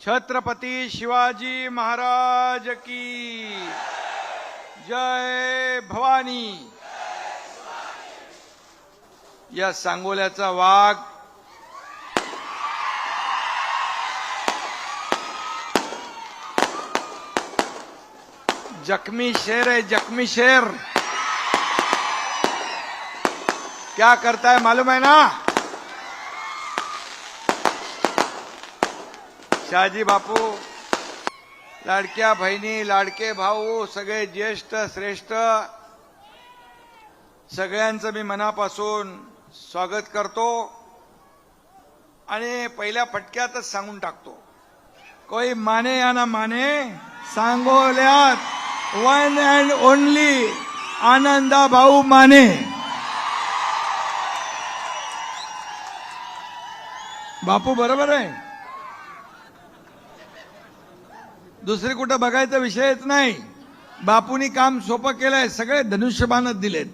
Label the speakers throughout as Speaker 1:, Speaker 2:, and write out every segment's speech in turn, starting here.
Speaker 1: छत्रपती शिवाजी महाराज की जय भवानी. या सांगोल्याचा वाघ. जख्मी शेर है जख्मी शेर. क्या करता है मालूम है ना? शहाजी बापू लाडक्या बहिणी लाडके भाऊ सगळे ज्येष्ठ श्रेष्ठ सगळ्यांचं मी मनापासून स्वागत करतो आणि पहिल्या फटक्यातच सांगून टाकतो. कोई माने या ना माने सांगोल्यात वन अँड ओनली आनंदा भाऊ माने. बापू बरोबर आहे? दुसरी कुठं बघायचा विषयच नाही. बापूनी काम सोपं केलंय सगळे धनुष्यबाणच दिलेत.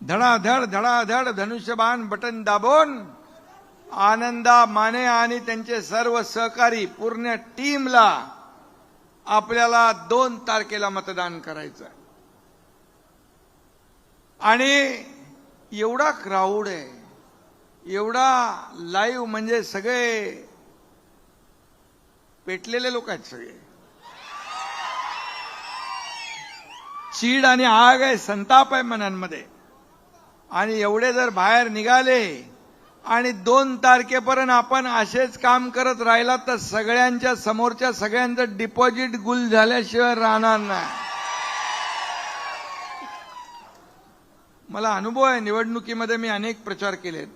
Speaker 1: धडाधड धडाधड धनुष्यबाण बटन दाबून आनंदा माने आणि त्यांचे सर्व सहकारी पूर्ण टीमला आपल्याला दोन तारखेला मतदान करायचं आणि एवढा क्राऊड आहे एवढा लाईव्ह म्हणजे सगळे पेटलेले लोक आहेत सगळे. चीड आणि आग आहे संताप आहे मनांमध्ये. आणि एवढे जर बाहेर निघाले आणि दोन तारखेपर्यंत आपण असेच काम करत राहिला तर सगळ्यांच्या समोरच्या सगळ्यांचं डिपॉझिट गुल झाल्याशिवाय राहणार नाही. मला अनुभव आहे निवडणुकीमध्ये मी अनेक प्रचार केलेत.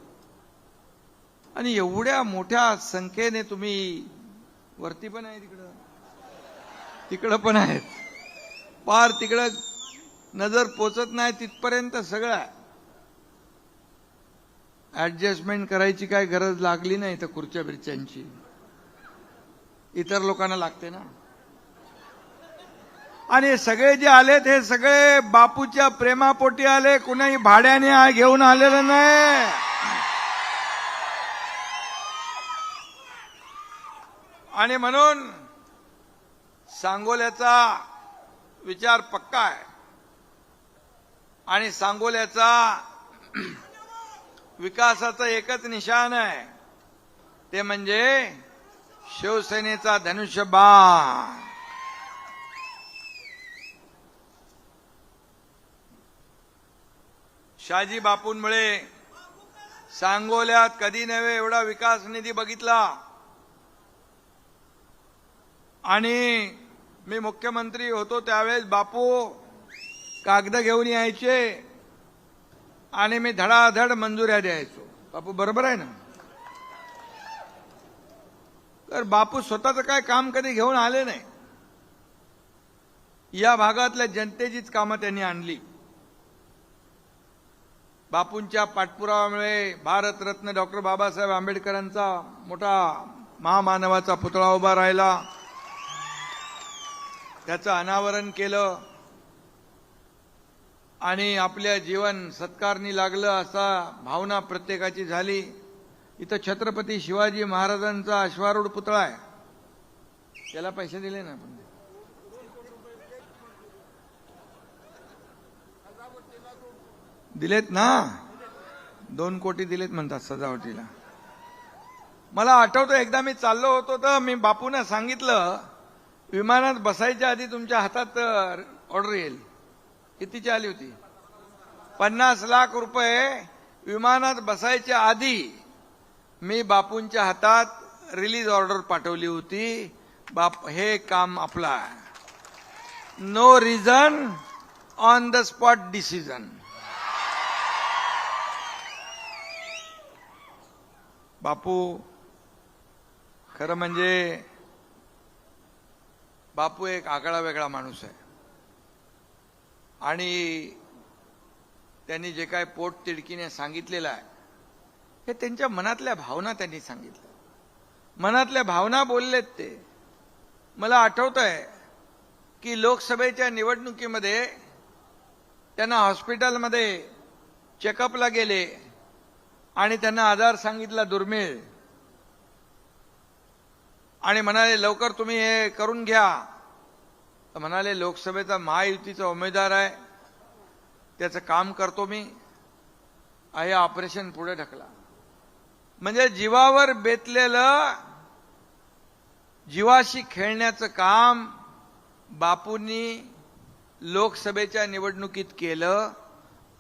Speaker 1: आणि एवढ्या मोठ्या संख्येने तुम्ही वरती पण आहे तिकडं. तिकडं पण आहेत. पार तिकडं नजर पोचत नाही तिथपर्यंत सगळं ऍडजस्टमेंट करायची काय गरज लागली नाही तर खुर्च्या बिरच्यांची. इतर लोकांना लागते ना. आणि सगळे जे आलेत हे सगळे बापूच्या प्रेमापोटी आले कुणाही भाड्याने घेऊन आलेलं नाही. आणि म्हणून सांगोल्याचा विचार पक्का आहे. आणि सांगोल्याचा विकासाचं एकच निशाण आहे. ते म्हणजे शिवसेनेचा धनुष्यबाण. शाजी बापूंमुळे सांगोल्यात कधी नव्हे एवढा विकास निधी बघितला. आणि मी मुख्यमंत्री होतो त्यावेळेस बापू कागद घेऊन यायचे आणि मी धडाधड मंजुऱ्या द्यायचो. बापू बरोबर आहे ना? तर बापू स्वतःचं काय काम कधी घेऊन आले नाही. या भागातल्या जनतेचीच कामं त्यांनी आणली. बापूंच्या पाठपुराव्यामुळे भारतरत्न डॉक्टर बाबासाहेब आंबेडकरांचा मोठा महामानवाचा पुतळा उभा राहिला. त्याचं अनावरण केलं आणि आपल्या जीवन सत्कारणी लागलं असा भावना प्रत्येकाची झाली. इथं छत्रपती शिवाजी महाराजांचा अश्वारूढ पुतळा आहे. त्याला पैसे दिले ना आपण? दिलेत ना? दोन कोटी दिलेत म्हणतात सजावटीला. मला आठवतं एकदा मी चाललो होतो तर मी बापूंना सांगितलं विमानात बसायच्या आधी तुमच्या हातात ऑर्डर येईल. कितीची आली होती? पन्नास लाख रुपये. विमानात बसायच्या आधी मी बापूंच्या हातात रिलीज ऑर्डर पाठवली होती. बाप हे काम आपला. No reason on the spot decision Bapu खरं म्हणजे बापू एक आगळा वेगळा माणूस आहे. आणि त्यांनी जे काय पोट तिडकीने सांगितलेलं आहे हे त्यांच्या मनातल्या भावना त्यांनी सांगितल्या. मनातल्या भावना बोललेत ते. मला आठवत आहे की लोकसभेच्या निवडणुकीमध्ये त्यांना हॉस्पिटलमध्ये चेकअपला गेले आणि त्यांना आजार सांगितला दुर्मिळ. आणि म्हणाले लवकर तुम्ही हे करून घ्या. तर म्हणाले लोकसभेचा महायुतीचा उमेदवार आहे. त्याचं काम करतो मी. हे ऑपरेशन पुढे ढकला. म्हणजे जीवावर बेतलेलं जीवाशी खेळण्याचं काम बापूंनी लोकसभेच्या निवडणुकीत केलं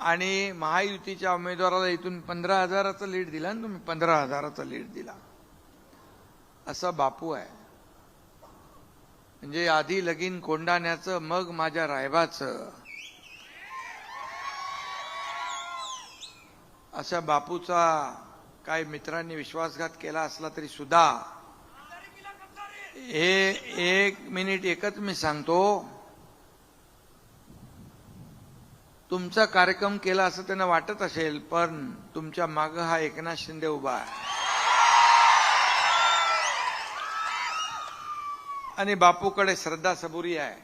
Speaker 1: आणि महायुतीच्या उमेदवाराला इथून पंधरा हजाराचं लीड दिला आणि तुम्ही पंधरा हजाराचा लीड दिला. असा बापू आहे. म्हणजे आधी लगीन कोंडाण्याचं मग माझ्या रायबाचं. अशा बापूचा काही मित्रांनी विश्वासघात केला असला तरी सुद्धा हे एक मिनिट एकच मी सांगतो. तुमचा कार्यक्रम केला असं त्यांना वाटत असेल पण तुमच्या माग हा एकनाथ शिंदे उभा आहे. आणि बापूकडे श्रद्धा सबुरी आहे.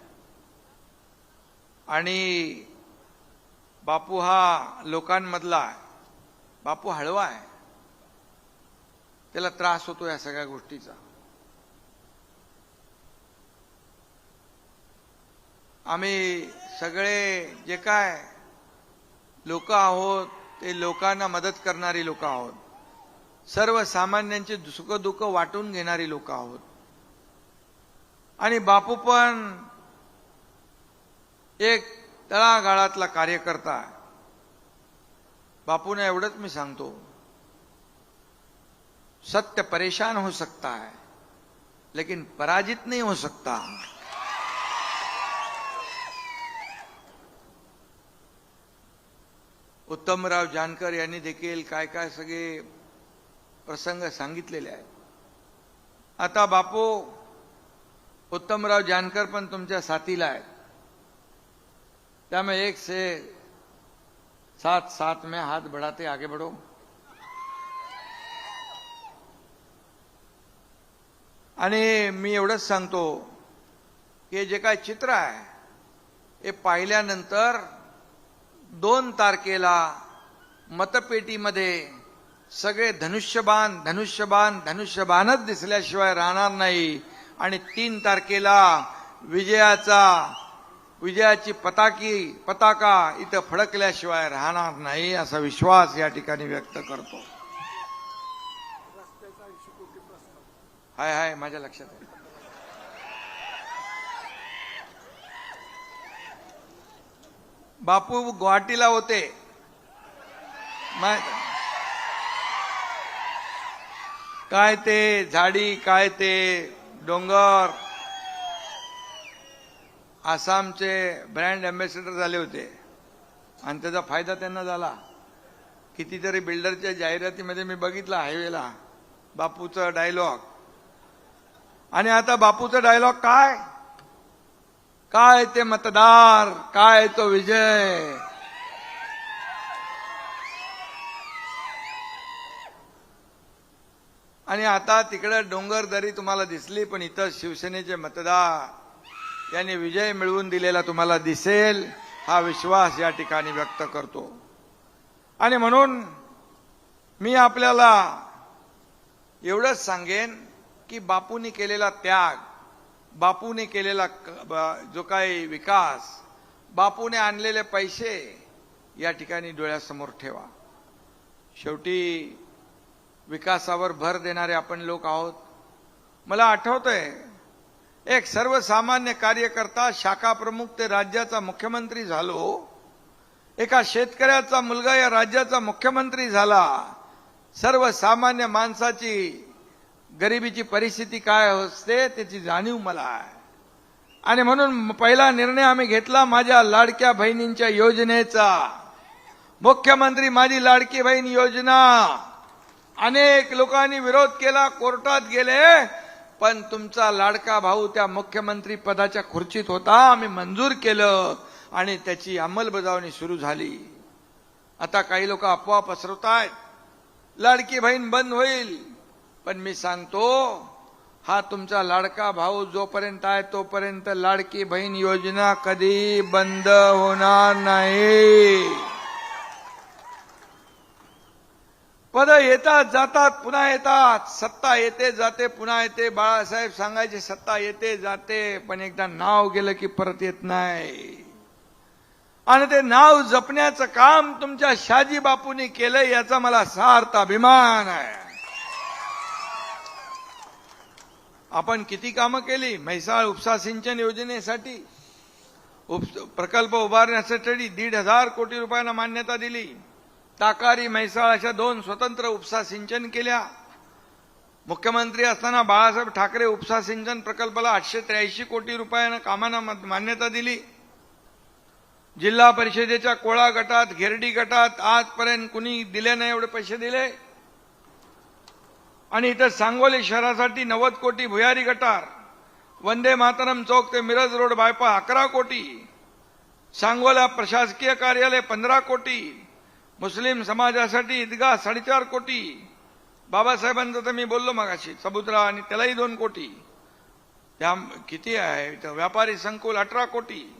Speaker 1: आणि बापू हा लोकांमधला आहे. बापू हळवा आहे. त्याला त्रास होतो या सगळ्या गोष्टीचा. आम्ही सगळे जे काय लोक आहोत ते लोकांना मदत करणारी लोक आहोत. सर्वसामान्यांचे सुखदुःख वाटून घेणारी लोक आहोत. आणि बापू पण एक तळागाळातला कार्यकर्ता बापूने एवढंच मी सांगतो. सत्य परेशान हो सकता है लेकिन पराजित नहीं हो सकता उत्तमराव जानकर यांनी देखील काय काय सगळे प्रसंग सांगितलेले आहेत. आता बापू उत्तमराव जानकर पण तुमच्या साथीला आहेत. त्यामुळे एक से साथ साथ में हाथ बढ़ाते आगे बढ़ो. आणि मी एवढंच सांगतो की जे काय चित्र आहे हे पाहिल्यानंतर दोन तारखेला मतपेटीमध्ये सगळे धनुष्यबाण धनुष्यबाण धनुष्यबाणच दिसल्याशिवाय राहणार नाही. आणि तीन तारखेला विजयाचा विजयाची पताकी पताका इथं फडकल्याशिवाय राहणार नाही असा विश्वास या ठिकाणी व्यक्त करतो. हाय हाय माझ्या लक्षात आहे. बापू गुवाहाटीला होते. काय ते झाडी काय ते डोंगर. आसामचे ब्रँड अँबॅसेडर झाले होते. आणि त्याचा फायदा त्यांना झाला. कितीतरी बिल्डरच्या जाहिरातीमध्ये मी बघितला हायवेला. बापूचं डायलॉग आणि आता बापूचं डायलॉग काय? काय ते मतदार? काय तो विजय? आणि आता तिकडं डोंगर दरी तुम्हाला दिसली पण इथं शिवसेनेचे मतदार. यांनी विजय मिळवून दिलेला तुम्हाला दिसेल हा विश्वास या ठिकाणी व्यक्त करतो. आणि म्हणून मी आपल्याला एवढंच सांगेन की बापूंनी केलेला त्याग बापूने केलेला जो काही विकास बापूने आणलेले पैसे या ठिकाणी डोळ्यासमोर ठेवा. शेवटी विकासावर भर देणारे आपण लोक आहोत. मला आठवतंय एक सर्वसामान्य कार्यकर्ता शाखा प्रमुख ते राज्याचा मुख्यमंत्री झालो. एका शेतकऱ्याचा मुलगा या राज्याचा मुख्यमंत्री झाला. सर्वसामान्य माणसाची गरिबीची परिस्थिती काय असते त्याची जाणीव मला आहे. आणि म्हणून पहिला निर्णय आम्ही घेतला माझ्या लाडक्या बहिणींच्या योजनेचा. मुख्यमंत्री माझी लाडकी बहीण योजना. अनेक लोकांनी विरोध केला कोर्टात गेले पण तुमचा लाडका भाऊ त्या मुख्यमंत्री पदाच्या खुर्चीत होता आम्ही मंजूर केलं आणि त्याची अंमलबजावणी सुरू झाली. आता काही लोक अफवा पसरवतायत. लाडकी बहीण बंद होईल पण मी सांगतो हा तुमचा लाडका भाऊ जोपर्यंत आहे तोपर्यंत लाडकी बहीण योजना कधी बंद होणार नाही. पद येतात जातात पुन्हा येतात. सत्ता येते जाते पुन्हा येते. बाळासाहेब सांगायचे सत्ता येते जाते. पण एकदा नाव गेलं की परत येत नाही. आणि ते नाव जपण्याचं काम तुमच्या शाजी बापूंनी केलंय याचा मला सार्थ अभिमान आहे. आपण किती कामं केली? म्हैसाळ उपसा सिंचन योजनेसाठी. उप प्रकल्प उभारण्यासाठी दीड हजार कोटी रुपयांना मान्यता दिली. ताकारी म्हैसाळ अशा दोन स्वतंत्र उपसा सिंचन केल्या. मुख्यमंत्री असताना बाळासाहेब ठाकरे उपसा सिंचन प्रकल्पाला आठशे त्र्याऐंशी कोटी रुपयानं कामांना मान्यता दिली. जिल्हा परिषदेच्या कोळा गटात घेरडी गटात आजपर्यंत कुणी दिले नाही एवढे पैसे दिले. आणि इथं सांगोली शहरासाठी नव्वद कोटी भुयारी गटार वंदे मातरम चौक ते मिरज रोड बायपास अकरा कोटी सांगोला प्रशासकीय कार्यालय पंधरा कोटी मुस्लिम समाजासाठी ईदगाह साडेचार कोटी. बाबासाहेबांचं तर मी बोललो मगाशी सबुद्रा आणि त्यालाही दोन कोटी. त्या किती आहे? इथं व्यापारी संकुल अठरा कोटी.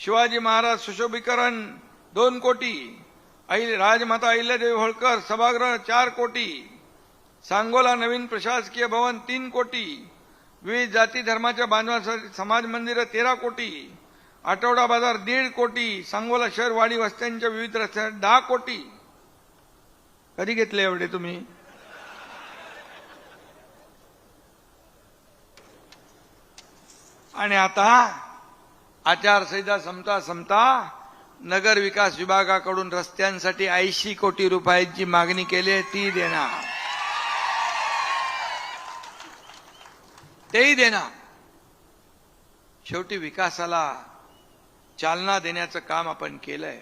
Speaker 1: शिवाजी महाराज सुशोभीकरण दोन कोटी. आई राजमाता अहिल्यादेवी होळकर सभागृह चार कोटी. सांगोला नवीन प्रशासकीय भवन तीन कोटी. विविध जाती धर्माच्या बांधवांसाठी समाज मंदिरं तेरा कोटी. आठवडा बाजार दीड कोटी सांगोला शहर वाडी वस्त्यांच्या विविध रस्त्यावर दहा कोटी. कधी घेतले एवढे तुम्ही? आणि आता आचारसंहिता संपता संपता नगर विकास विभागाकडून रस्त्यांसाठी ऐंशी कोटी रुपयांची मागणी केली आहे ती देणार. तेही देणार. शेवटी विकासाला चालना देण्याचं काम आपण केलंय.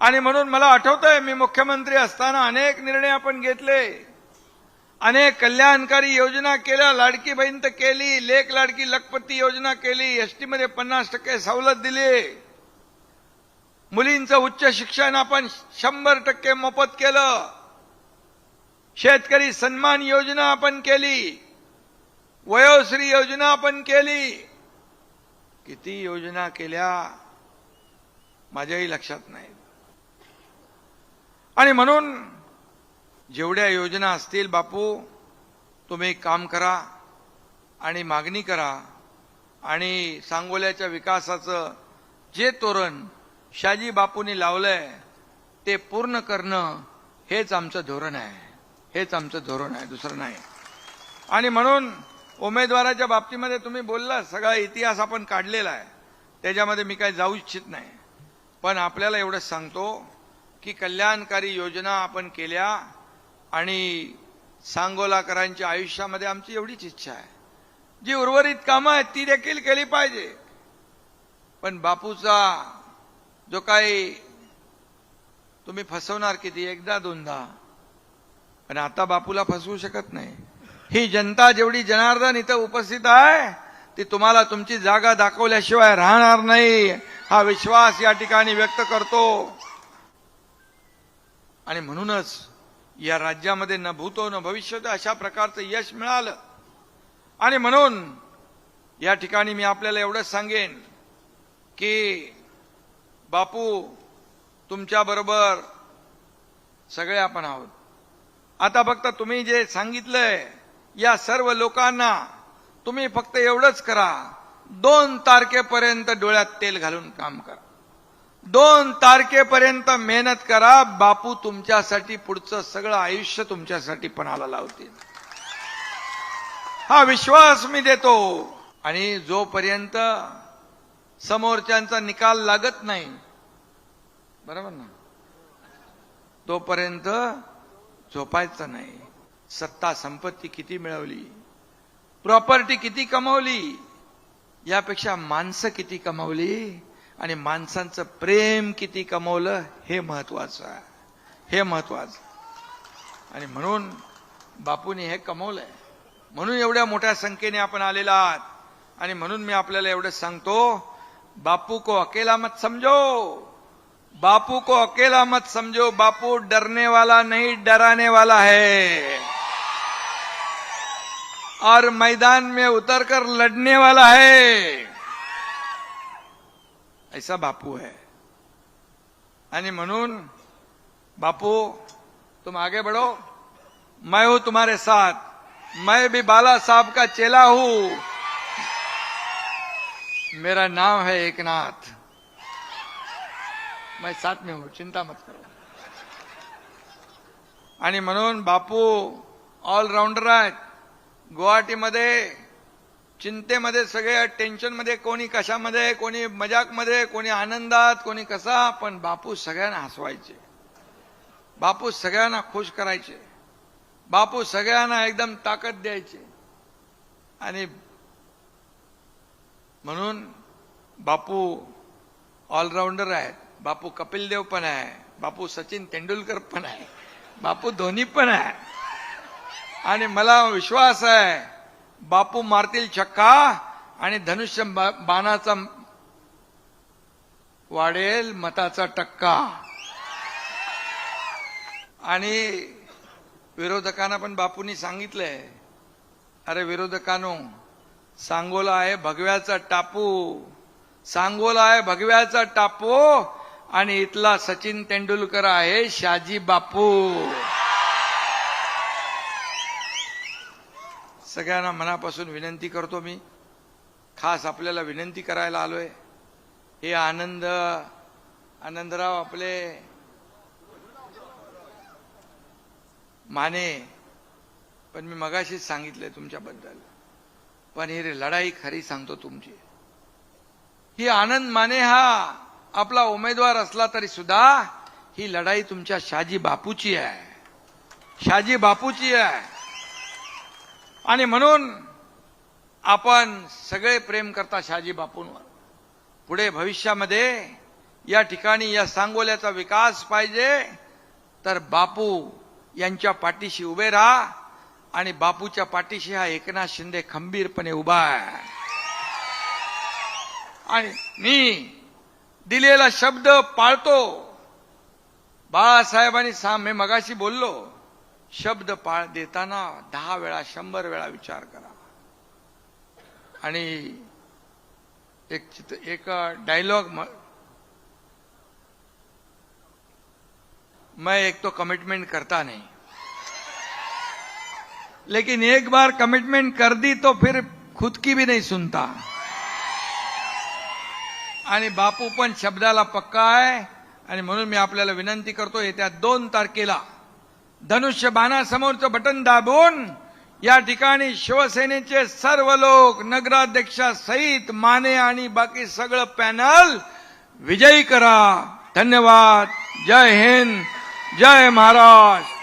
Speaker 1: आणि म्हणून मला आठवतंय मी मुख्यमंत्री असताना अनेक निर्णय आपण घेतले. अनेक कल्याणकारी योजना केल्या लाडकी बहीण तर केली लेख लाडकी लखपती योजना केली एसटीमध्ये पन्नास टक्के सवलत दिली. मुलींचं उच्च शिक्षण आपण शंभर टक्के मोफत केलं. शेतकरी सन्मान योजना आपण केली. वयोश्री योजना आपण केली. किती योजना केल्या माझ्याही लक्षात नाही. आणि म्हणून जेवढ्या योजना असतील बापू तुम्ही काम करा आणि मागणी करा आणि सांगोल्याच्या विकासाचं जे तोरण शाजी बापूंनी लावलंय ते पूर्ण करणं हेच आमचं धोरण आहे. हेच आमचं धोरण आहे दुसरं नाही. आणि म्हणून उमेदवाराच्या बाबतीमध्ये तुम्ही बोलला सगळा इतिहास आपण काढलेला आहे. त्याच्यामध्ये मी काही जाऊ इच्छित नाही. पण आपल्याला एवढंच सांगतो की कल्याणकारी योजना आपण केल्या आणि सांगोलाकरांच्या आयुष्यामध्ये आमची एवढीच इच्छा आहे. जी उर्वरित कामं आहेत ती देखील केली पाहिजे. पण बापूचा जो काही तुम्ही फसवणार किती एकदा दोनदा. पण आता बापूला फसवू शकत नाही. ही जनता जेवढी जनार्दन इथं उपस्थित आहे ती तुम्हाला तुमची जागा दाखवल्याशिवाय राहणार नाही. हा विश्वास या ठिकाणी व्यक्त करतो. आणि म्हणूनच या राज्यामध्ये न भूतो न भविष्य अशा प्रकारचं यश मिळालं. आणि म्हणून या ठिकाणी मी आपल्याला एवढंच सांगेन की बापू तुमच्या बरोबर सगळे आपण आहोत. आता फक्त तुम्ही जे सांगितलंय या सर्व लोकांना तुम्ही फक्त एवढंच करा. दोन तारखेपर्यंत डोळ्यात तेल घालून काम करा. दोन तारखेपर्यंत मेहनत करा. बापू तुमच्यासाठी पुढचं सगळं आयुष्य तुमच्यासाठी पणाला लावतील. हा विश्वास मी देतो. आणि जोपर्यंत समोरच्यांचा निकाल लागत नाही बरोबर ना? तोपर्यंत झोपायचं नाही. सत्ता संपत्ती किती मिळवली? प्रॉपर्टी किती कमवली? यापेक्षा माणसं किती कमवली? आणि माणसांचं प्रेम किती कमवलं? हे महत्वाचं आहे. हे महत्वाचं आणि म्हणून बापूने हे कमवलंय. म्हणून एवढ्या मोठ्या संख्येने आपण आलेला आहात. आणि म्हणून मी आपल्याला एवढं सांगतो बापू को अकेला मत समजो. बापू को अकेला मत समझो बापू डरने वाला नहीं डराने वाला है. और मैदान में उतरकर लड़ने वाला है। ऐसा बापू है। आणि बापू, तुम आगे बढ़ो। मैं हूँ तुम्हारे साथ। मैं भी बाला साहब का चेला हूँ। मेरा नाम है एकनाथ। मैं साथ में हूँ, चिंता मत करो। आणि म्हणून बापू ऑलराऊंडर आहेत गुवाहाटीमध्ये चिंतेमध्ये सगळे टेन्शनमध्ये कोणी कशामध्ये कोणी मजाकमध्ये कोणी आनंदात कोणी कसा पण बापू सगळ्यांना हसवायचे. बापू सगळ्यांना खुश करायचे. बापू सगळ्यांना एकदम ताकद द्यायचे. आणि म्हणून बापू ऑलराऊंडर आहेत. बापू कपिल देव पण आहे. बापू सचिन तेंडुलकर पण आहे. बापू धोनी पण आहे. आणि मला विश्वास आहे बापू मारतील छक्का आणि धनुष्य बाणाचा वाढेल मताचा टक्का. आणि विरोधकांना पण बापूंनी सांगितलंय अरे विरोधकानो सांगोला आहे भगव्याचा टापू. सांगोला आहे भगव्याचा टापू आणि इथला सचिन तेंडुलकर आहे शाजी बापू. सगळ्यांना मनापासून विनंती करतो मी. खास आपल्याला विनंती करायला आलोय. हे आनंद आनंदराव आपले माने पण मी मगाशीच सांगितलंय तुमच्याबद्दल. पण ही लढाई खरी सांगतो तुमची. ही आनंद माने हा आपला उमेदवार असला तरी सुद्धा ही लढाई तुमच्या शाजी बापूची आहे. शाजी बापूची आहे. आणि म्हणून आपण सगळे प्रेम करता शाजी बापूंवर. पुढे भविष्यामध्ये या ठिकाणी या सांगोल्याचा विकास पाहिजे तर बापू यांच्या पाठीशी उभे राहा आणि बापूच्या पाठीशी हा एकनाथ शिंदे खंबीरपणे उभा आहे. आणि मी दिलेला शब्द पाळतो. बाळासाहेबांनी सा मी मगाशी बोललो शब्द पाळ देताना दहा वेळा शंभर वेळा विचार करा. आणि एक चित्र एक डायलॉग मैं एक तो कमिटमेंट करता नहीं. लेकिन एक बार कमिटमेंट कर दी तो फिर खुद की भी नहीं सुनता. आणि बापू पण शब्दाला पक्का आहे. आणि म्हणून मी आपल्याला विनंती करतो येत्या दोन तारखेला धनुष्य बाणासमोरचं बटन दाबून या ठिकाणी शिवसेनेचे सर्व लोक नगराध्यक्षासहित माने आणि बाकी सगळं पॅनल विजयी करा. धन्यवाद. जय हिंद. जय महाराष्ट्र.